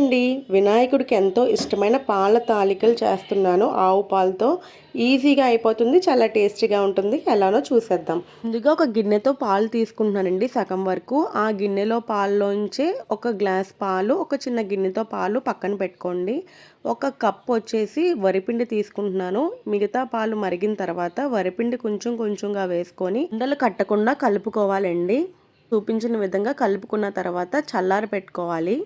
అండి వినాయకుడికి ఎంతో ఇష్టమైన పాల తాలికలు చేస్తున్నాను. ఆవు పాలతో ఈజీగా అయిపోతుంది చాలా టేస్టీగా ఉంటుంది. ఎలానో చూసేద్దాం. ముందుగా ఒక గిన్నెతో పాలు తీసుకుంటున్నానండి సగం వరకు. ఆ గిన్నెలో పాల్లోంచి ఒక గ్లాస్ పాలు ఒక చిన్న గిన్నెతో పాలు పక్కన పెట్టుకోండి. ఒక కప్ వచ్చేసి వరిపిండి తీసుకుంటున్నాను. మిగతా పాలు మరిగిన తర్వాత వరిపిండి కొంచెం కొంచెంగా వేసుకొని ఉండలు కట్టకుండా కలుపుకోవాలండి. చూపించిన విధంగా కలుపుకున్న తర్వాత చల్లారి పెట్టుకోవాలి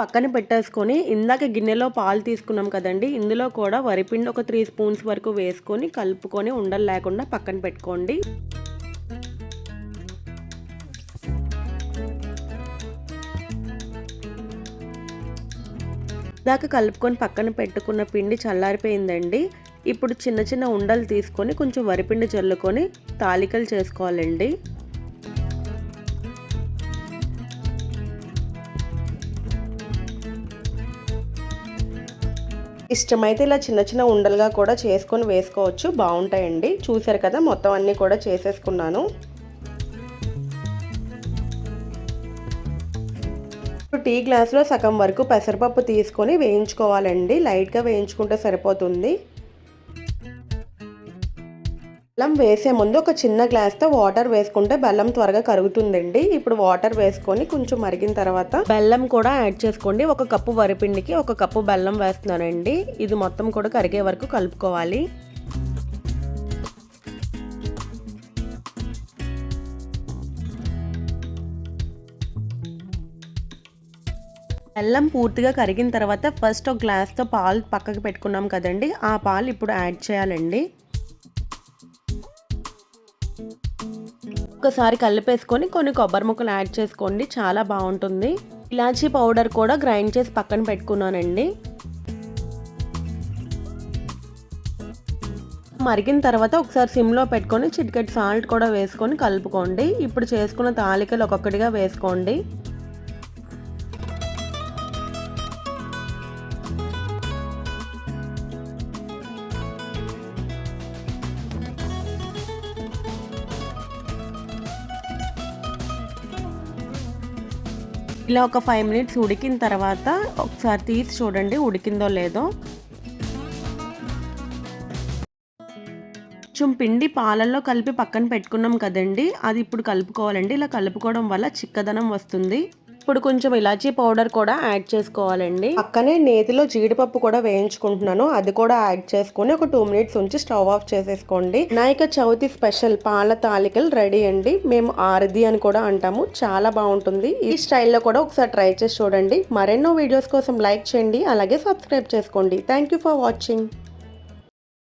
పక్కన పెట్టేసుకొని ఇందాక గిన్నెలో పాలు తీసుకున్నాం కదండి ఇందులో కూడా వరిపిండి ఒక త్రీ స్పూన్స్ వరకు వేసుకొని కలుపుకొని ఉండలు లేకుండా పక్కన పెట్టుకోండి. దాకా కలుపుకొని పక్కన పెట్టుకున్న పిండి చల్లారిపోయిందండి. ఇప్పుడు చిన్న చిన్న ఉండలు తీసుకొని కొంచెం వరిపిండి చల్లుకొని తాలికలు చేసుకోవాలండి. ఇష్టమైతే ఇలా చిన్న చిన్న ఉండలుగా కూడా చేసుకొని వేసుకోవచ్చు. బాగుంటాయండి. చూసారు కదా మొత్తం అన్నీ కూడా చేసేసుకున్నాను. టీ గ్లాస్లో సగం వరకు పెసరపప్పు తీసుకొని వేయించుకోవాలండి. లైట్గా వేయించుకుంటే సరిపోతుంది. బెల్లం వేసే ముందు ఒక చిన్న గ్లాస్తో వాటర్ వేసుకుంటే బెల్లం త్వరగా కరుగుతుందండి. ఇప్పుడు వాటర్ వేసుకొని కొంచెం మరిగిన తర్వాత బెల్లం కూడా యాడ్ చేసుకోండి. ఒక కప్పు వరిపిండికి ఒక కప్పు బెల్లం వేస్తున్నానండి. ఇది మొత్తం కూడా కరిగే వరకు కలుపుకోవాలి. బెల్లం పూర్తిగా కరిగిన తర్వాత ఫస్ట్ ఒక గ్లాస్తో పాలు పక్కకు పెట్టుకున్నాం కదండి. ఆ పాలు ఇప్పుడు యాడ్ చేయాలండి. ఒకసారి కలిపేసుకొని కొన్ని కొబ్బరి ముక్కలు యాడ్ చేసుకోండి. చాలా బాగుంటుంది. ఇలాచీ పౌడర్ కూడా గ్రైండ్ చేసి పక్కన పెట్టుకున్నానండి. మరిగిన తర్వాత ఒకసారి సిమ్లో పెట్టుకొని చిటికెట్ సాల్ట్ కూడా వేసుకొని కలుపుకోండి. ఇప్పుడు చేసుకున్న తాలికలు ఒక్కొక్కటిగా వేసుకోండి. ఇలా ఒక ఫైవ్ మినిట్స్ ఉడికిన తర్వాత ఒకసారి తీసి చూడండి ఉడికిందో లేదో. కొంచెం పిండి పాలల్లో కలిపి పక్కన పెట్టుకున్నాం కదండి అది ఇప్పుడు కలుపుకోవాలండి. ఇలా కలుపుకోవడం వల్ల చిక్కదనం వస్తుంది. ఇప్పుడు కొంచెం ఇలాచీ పౌడర్ కూడా యాడ్ చేసుకోవాలండి. పక్కనే నేతిలో జీడిపప్పు కూడా వేయించుకుంటున్నాను. అది కూడా యాడ్ చేసుకుని ఒక టూ మినిట్స్ ఉంచి స్టవ్ ఆఫ్ చేసేసుకోండి. వినాయక చవితి స్పెషల్ పాల తాలికలు రెడీ అండి. మేము ఆరది అని కూడా అంటాము. చాలా బాగుంటుంది. ఈ స్టైల్లో కూడా ఒకసారి ట్రై చేసి చూడండి. మరెన్నో వీడియోస్ కోసం లైక్ చేయండి. అలాగే సబ్స్క్రైబ్ చేసుకోండి. Thank for watching.